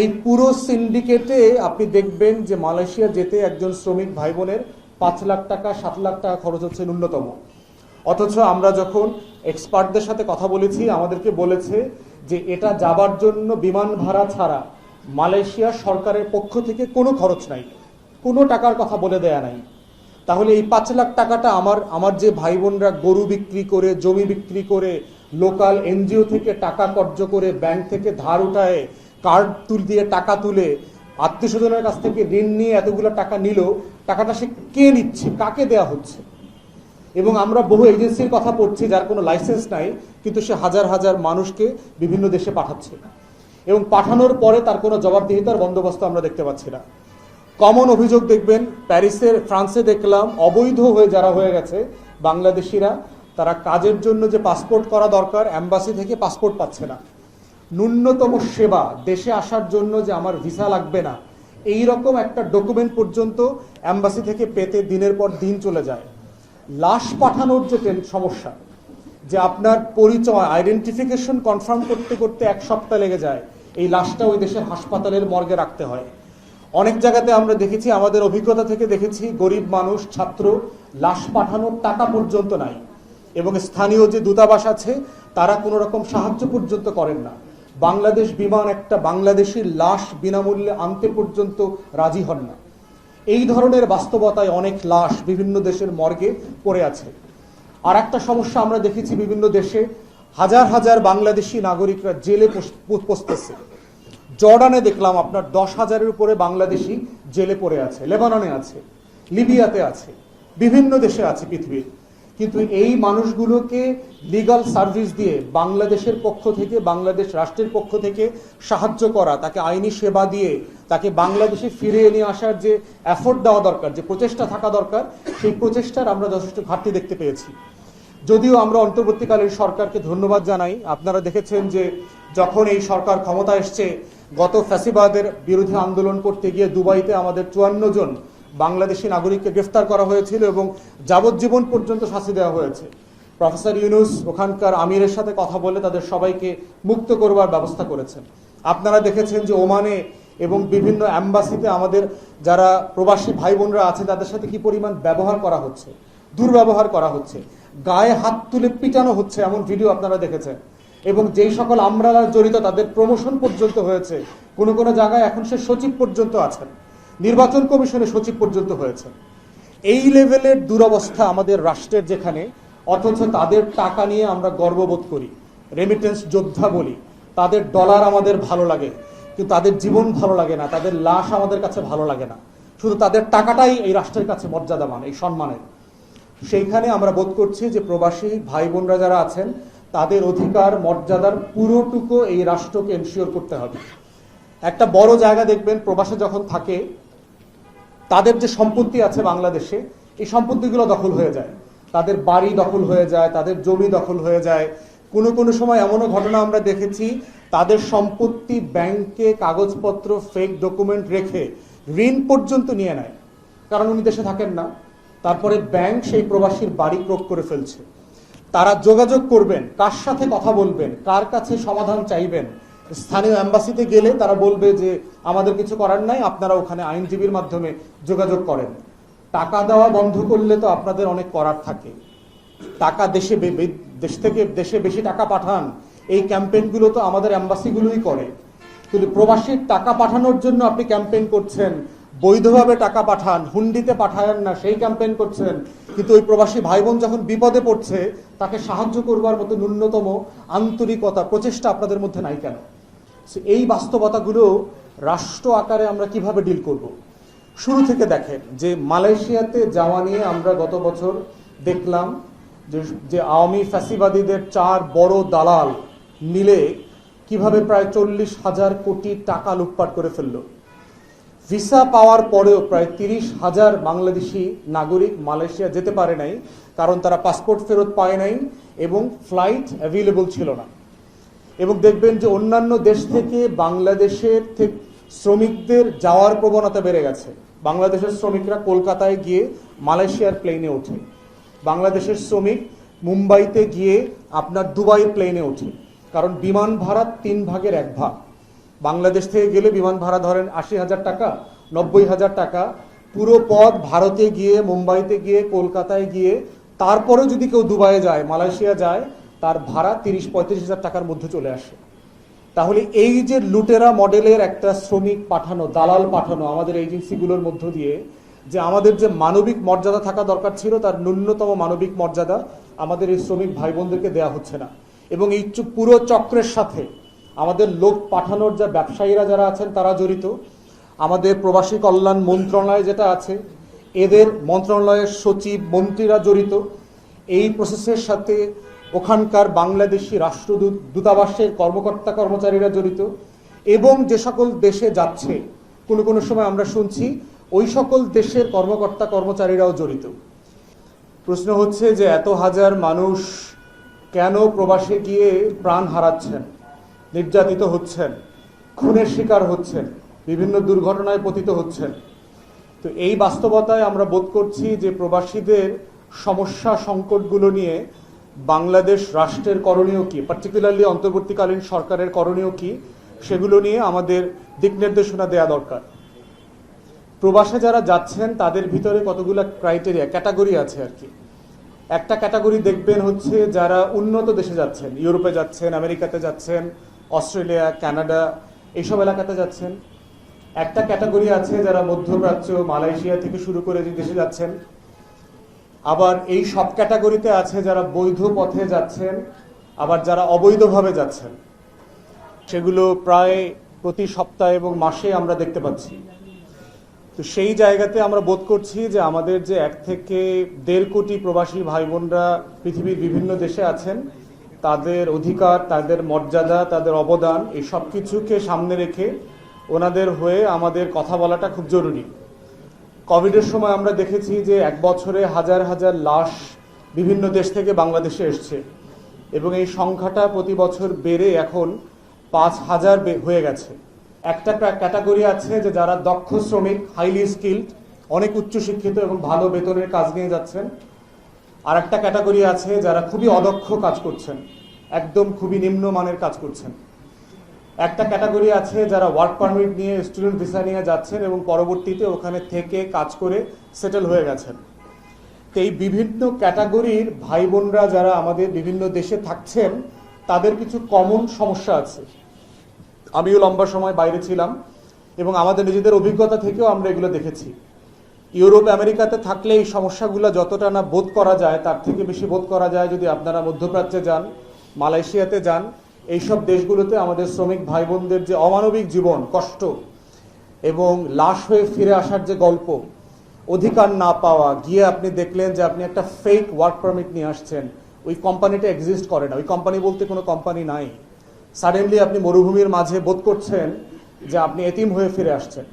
এই পুরো সিন্ডিকেটে আপনি দেখবেন যে মালয়েশিয়া যেতে একজন শ্রমিক ভাই বোনের পাঁচ লাখ টাকা, সাত লাখ টাকা খরচ হচ্ছে ন্যূনতম। অথচ আমরা যখন এক্সপার্টদের সাথে কথা বলেছি, আমাদেরকে বলেছে যে এটা যাবার জন্য বিমান ভাড়া ছাড়া মালয়েশিয়া সরকারের পক্ষ থেকে কোনো খরচ নাই, কোনো টাকার কথা বলে দেয়া নাই। তাহলে এই পাঁচ লাখ টাকাটা আমার আমার যে ভাই বোনরা গরু বিক্রি করে, জমি বিক্রি করে, লোকাল এনজিও থেকে টাকা কর্য করে, ব্যাংক থেকে ধার উঠায় কার্ড তুল দিয়ে টাকা তুলে আত্মীয় স্বজনের কাছ থেকে ঋণ নিয়ে এতগুলো টাকা নিল, টাকাটা সে কে নিচ্ছে? কাকে দেয়া হচ্ছে? এবং আমরা বহু এজেন্সির কথা পড়ছি, যার কোনো লাইসেন্স নাই, কিন্তু সে হাজার হাজার মানুষকে বিভিন্ন দেশে পাঠাচ্ছে। এবং পাঠানোর পরে তার কোনো জবাবদিহিতার বন্দোবস্ত আমরা দেখতে পাচ্ছি না। কমন অভিযোগ দেখবেন, প্যারিসের ফ্রান্সে দেখলাম, অবৈধ হয়ে যারা হয়ে গেছে, বাংলাদেশিরা, তারা কাজের জন্য যে পাসপোর্ট করা দরকার, অ্যাম্বাসি থেকে পাসপোর্ট পাচ্ছে না। ন্যূনতম সেবা দেশে আসার জন্য যে আমার ভিসা লাগবে না এই রকম একটা ডকুমেন্ট পর্যন্ত অ্যাম্বাসি থেকে পেতে দিনের পর দিন চলে যায়। লাশ পাঠানোর যে সমস্যা, যে আপনার পরিচয় আইডেন্টিফিকেশন কনফার্ম করতে করতে এক সপ্তাহ লেগে যায়, এই লাশটা ওই দেশের হাসপাতালের মর্গে রাখতে হয়। অনেক জায়গাতে আমরা দেখেছি, আমাদের অভিজ্ঞতা থেকে দেখেছি, গরিব মানুষ, ছাত্র, লাশ পাঠানোর টাকা পর্যন্ত নাই। এবং স্থানীয় যে দূতাবাস আছে, তারা কোনো রকম সাহায্য পর্যন্ত করেন না। বাংলাদেশ বিমান একটা বাংলাদেশি লাশ বিনামূল্যে আনতে পর্যন্ত রাজি হন না। এই ধরনের বাস্তবতায় অনেক লাশ বিভিন্ন দেশের মর্গে পড়ে আছে। আর একটা সমস্যা আমরা দেখেছি বিভিন্ন দেশে, হাজার হাজার বাংলাদেশি নাগরিকরা জেলে পচতেছে জর্ডানে দেখলাম আপনার দশ হাজারের উপরে বাংলাদেশি জেলে পড়ে আছে, লেবাননে আছে, লিবিয়াতে আছে, বিভিন্ন দেশে আছে পৃথিবীর। কিন্তু এই মানুষগুলোকে লিগাল সার্ভিস দিয়ে বাংলাদেশের পক্ষ থেকে, বাংলাদেশ রাষ্ট্রের পক্ষ থেকে সাহায্য করা, তাকে আইনি সেবা দিয়ে, তাকে বাংলাদেশে ফিরিয়ে নিয়ে আসার যে এফোর্ট দেওয়া দরকার, যে প্রচেষ্টা থাকা দরকার, সেই প্রচেষ্টার আমরা যথেষ্ট ঘাটতি দেখতে পেয়েছি। যদিও আমরা অন্তর্বর্তীকালীন সরকারকে ধন্যবাদ জানাই। আপনারা দেখেছেন যে যখন এই সরকার ক্ষমতা এসছে, গত ফ্যাসিবাদের বিরুদ্ধে আন্দোলন করতে গিয়ে দুবাইতে আমাদের চুয়ান্ন জন বাংলাদেশি নাগরিককে গ্রেফতার করা হয়েছিল এবং যাবজ্জীবন পর্যন্ত শাস্তি দেওয়া হয়েছে। প্রফেসর ইউনুস ওখানকার আমিরের সাথে কথা বলে তাদের সবাইকে মুক্ত করবার ব্যবস্থা করেছেন। আপনারা দেখেছেন যে ওমানে এবং বিভিন্ন অ্যাম্বাসিতে আমাদের যারা প্রবাসী ভাই বোনরা আছে, তাদের সাথে কি পরিমাণ ব্যবহার করা হচ্ছে, দুর্ব্যবহার করা হচ্ছে, গায়ে হাত তুলে পিটানো হচ্ছে এমন ভিডিও আপনারা দেখেছেন। এবং যেই সকল আমরা জড়িত তাদের প্রমোশন পর্যন্ত হয়েছে, কোনো কোনো জায়গায় এখন সে সচিব পর্যন্ত আছেন। নির্বাচন কমিশনের সচিব পর্যন্ত হয়েছে। এই লেভেলের দুরবস্থা আমাদের রাষ্ট্রের যেখানে, অথচ তাদের টাকা নিয়ে আমরা গর্ববোধ করি রেমিটেন্স যোদ্ধা বলি, তাদের ডলার আমাদের ভালো লাগে, কিন্তু তাদের জীবন ভালো লাগে না, তাদের লাশ আমাদের কাছে ভালো লাগে না। শুধু তাদের টাকাটাই এই রাষ্ট্রের কাছে মর্যাদামান এই সম্মানের। সেইখানে আমরা বোধ করছি যে প্রবাসী ভাই বোনরা যারা আছেন, তাদের অধিকার, মর্যাদার পুরোটুকু এই রাষ্ট্রকে এনশিওর করতে হবে। একটা বড় জায়গা দেখবেন, প্রবাসে যখন থাকে তাদের যে সম্পত্তি আছে বাংলাদেশে, এই সম্পত্তিগুলো দখল হয়ে যায়। তাদের বাড়ি দখল হয়ে যায়, তাদের জমি দখল হয়ে যায়। কোনো কোনো সময় এমনও ঘটনা আমরা দেখেছি, তাদের সম্পত্তি ব্যাংকে কাগজপত্র ফেক ডকুমেন্ট রেখে ঋণ পর্যন্ত নিয়ে নেয়। কারণ উনি দেশে থাকেন না। তারপরে ব্যাংক সেই প্রবাসীর বাড়ি ক্রোক করে ফেলছে। তারা যোগাযোগ করবেন, কার সাথে কথা বলবেন, কার কাছে সমাধান চাইবেন স্থানীয় অ্যাম্বাসিতে গেলে তারা বলবে যে, আমাদের কিছু করার নাই, আপনারা ওখানে আইনজীবীর মাধ্যমে যোগাযোগ করেন। টাকা দেওয়া বন্ধ করলে তো আপনাদের অনেক করার থাকে। টাকা দেশে দেশ থেকে দেশে বেশি টাকা পাঠান, এই ক্যাম্পেইনগুলো তো আমাদের অ্যাম্বাসিগুলোই করে। কিন্তু প্রবাসীর টাকা পাঠানোর জন্য আপনি ক্যাম্পেইন করছেন, বৈধভাবে টাকা পাঠান, হুন্ডিতে পাঠায়েন না, সেই ক্যাম্পেইন করছেন। কিন্তু ওই প্রবাসী ভাই বোন যখন বিপদে পড়ছে, তাকে সাহায্য করবার মতো ন্যূনতম আন্তরিকতা, প্রচেষ্টা আপনাদের মধ্যে নাই কেন? এই বাস্তবতাগুলো রাষ্ট্র আকারে আমরা কীভাবে ডিল করব? শুরু থেকে দেখেন যে মালয়েশিয়াতে যাওয়া নিয়ে আমরা গত বছর দেখলাম যে যে আওয়ামী ফ্যাসিবাদীদের চার বড় দালাল মিলে কীভাবে প্রায় চল্লিশ হাজার কোটি টাকা লুটপাট করে ফেলল। ভিসা পাওয়ার পরেও প্রায় তিরিশ হাজার বাংলাদেশি নাগরিক মালয়েশিয়া যেতে পারে নাই, কারণ তারা পাসপোর্ট ফেরত পায় নাই এবং ফ্লাইট অ্যাভেলেবল ছিল না। এবং দেখবেন যে অন্যান্য দেশ থেকে বাংলাদেশের থেকে শ্রমিকদের যাওয়ার প্রবণতা বেড়ে গেছে। বাংলাদেশের শ্রমিকরা কলকাতায় গিয়ে মালয়েশিয়ার প্লেনে ওঠে। বাংলাদেশের শ্রমিক মুম্বাইতে গিয়ে আপনার দুবাই প্লেনে ওঠে। কারণ বিমান ভাড়া তিন ভাগের এক ভাগ। বাংলাদেশ থেকে গেলে বিমান ভাড়া ধরেন আশি হাজার টাকা, নব্বই হাজার টাকা। পুরো পথ ভারতে গিয়ে, মুম্বাইতে গিয়ে, কলকাতায় গিয়ে তারপরে যদি কেউ দুবাইয়ে যায়, মালয়েশিয়া যায় তার ভাড়া তিরিশ, পঁয়ত্রিশ হাজার টাকার মধ্যে চলে আসে। তাহলে এই যে লুটেরা মডেলের একটা শ্রমিক পাঠানো, দালাল পাঠানো আমাদের এজেন্সিগুলোর মধ্য দিয়ে, যে আমাদের যে মানবিক মর্যাদা থাকা দরকার ছিল, তার ন্যূনতম মানবিক মর্যাদা আমাদের এই শ্রমিক ভাই বোনদেরকে দেওয়া হচ্ছে না। এবং এই পুরো চক্রের সাথে আমাদের লোক পাঠানোর যা ব্যবসায়ীরা যারা আছেন, তারা জড়িত। আমাদের প্রবাসী কল্যাণ মন্ত্রণালয় যেটা আছে, এদের মন্ত্রণালয়ের সচিব, মন্ত্রীরা জড়িত। এই প্রসেসের সাথে ওখানকার বাংলাদেশি রাষ্ট্রদূত দূতাবাসের কর্মকর্তা কর্মচারীরা জড়িত এবং যে সকল দেশে যাচ্ছে, কোনো কোনো সময় আমরা শুনছি, ওই সকল দেশের কর্মকর্তা কর্মচারীরাও জড়িত। প্রশ্ন হচ্ছে যে এত হাজার মানুষ কেন প্রবাসে গিয়ে প্রাণ হারাচ্ছেন, নির্যাতিত হচ্ছেন, খুনের শিকার হচ্ছেন, বিভিন্ন দুর্ঘটনায় পতিত হচ্ছেন? তো এই বাস্তবতায় আমরা বোধ করছি যে প্রবাসীদের সমস্যা সংকটগুলো নিয়ে বাংলাদেশ রাষ্ট্রের করণীয় কি? পার্টিকুলারলি অন্তর্বর্তীকালীন সরকারের করণীয় কি? সেগুলো নিয়ে আমাদের দিক নির্দেশনা দেওয়া দরকার। প্রবাসে যারা যাচ্ছেন, তাদের ভিতরে কতগুলো ক্রাইটেরিয়া ক্যাটাগরি আছে আর কি। একটা ক্যাটাগরি দেখবেন হচ্ছে যারা উন্নত দেশে যাচ্ছেন, ইউরোপে যাচ্ছেন, আমেরিকাতে যাচ্ছেন, অস্ট্রেলিয়া, কানাডা এইসব এলাকাতে যাচ্ছেন। একটা ক্যাটাগরি আছে যারা মধ্যপ্রাচ্য, মালয়েশিয়া থেকে শুরু করে যে দেশে যাচ্ছেন আবার এই সব ক্যাটাগরিতে আছে যারা বৈধ পথে যাচ্ছেন, আবার যারা অবৈধভাবে যাচ্ছেন। সেগুলো প্রায় প্রতি সপ্তাহে এবং মাসে আমরা দেখতে পাচ্ছি। তো সেই জায়গাতে আমরা বোধ করছি যে আমাদের যে এক থেকে দেড় কোটি প্রবাসী ভাই বোনরা পৃথিবীর বিভিন্ন দেশে আছেন, তাদের অধিকার, তাদের মর্যাদা, তাদের অবদান এই সব কিছুকে সামনে রেখে ওনাদের হয়ে আমাদের কথা বলাটা খুব জরুরি। কোভিডের সময় আমরা দেখেছি যে এক বছরে হাজার হাজার লাশ বিভিন্ন দেশ থেকে বাংলাদেশে এসছে এবং এই সংখ্যাটা প্রতি বছর বেড়ে এখন পাঁচ হাজার হয়ে গেছে। একটা ক্যাটাগরি আছে যে যারা দক্ষ শ্রমিক হাইলি স্কিল্ড অনেক উচ্চশিক্ষিত এবং ভালো বেতনের কাজ নিয়ে যাচ্ছেন। আর একটা ক্যাটাগরি আছে যারা খুবই অদক্ষ কাজ করছেন, একদম খুবই নিম্নমানের কাজ করছেন। একটা ক্যাটাগরি আছে যারা ওয়ার্ক পারমিট নিয়ে স্টুডেন্ট ভিসা নিয়ে যাচ্ছেন এবং পরবর্তীতে ওখানে থেকে কাজ করে সেটেল হয়ে গেছেন। তো এই বিভিন্ন ক্যাটাগরির ভাই বোনরা যারা আমাদের বিভিন্ন দেশে থাকছেন, তাদের কিছু কমন সমস্যা আছে। আমিও লম্বা সময় বাইরে ছিলাম এবং আমাদের নিজেদের অভিজ্ঞতা থেকেও আমরা এগুলো দেখেছি। ইউরোপ, আমেরিকাতে থাকলে এই সমস্যাগুলো যতটা না বোধ করা যায়, তার থেকে বেশি বোধ করা যায় যদি আপনারা মধ্যপ্রাচ্যে যান, মালয়েশিয়াতে যান এইসব দেশগুলোতে আমাদের শ্রমিক ভাই বোনদের যে অমানবিক জীবন, কষ্ট এবং লাশ হয়ে ফিরে আসার যে গল্প, অধিকার না পাওয়া, গিয়ে আপনি দেখলেন যে আপনি একটা ফেক ওয়ার্ক পারমিট নিয়ে আসছেন। ওই কোম্পানিটা এক্সিস্ট করে না। ওই কোম্পানি বলতে কোনো কোম্পানি নাই। সাডেনলি আপনি মরুভূমির মাঝে বোধ করছেন যে আপনি এতিম হয়ে ফিরে আসছেন।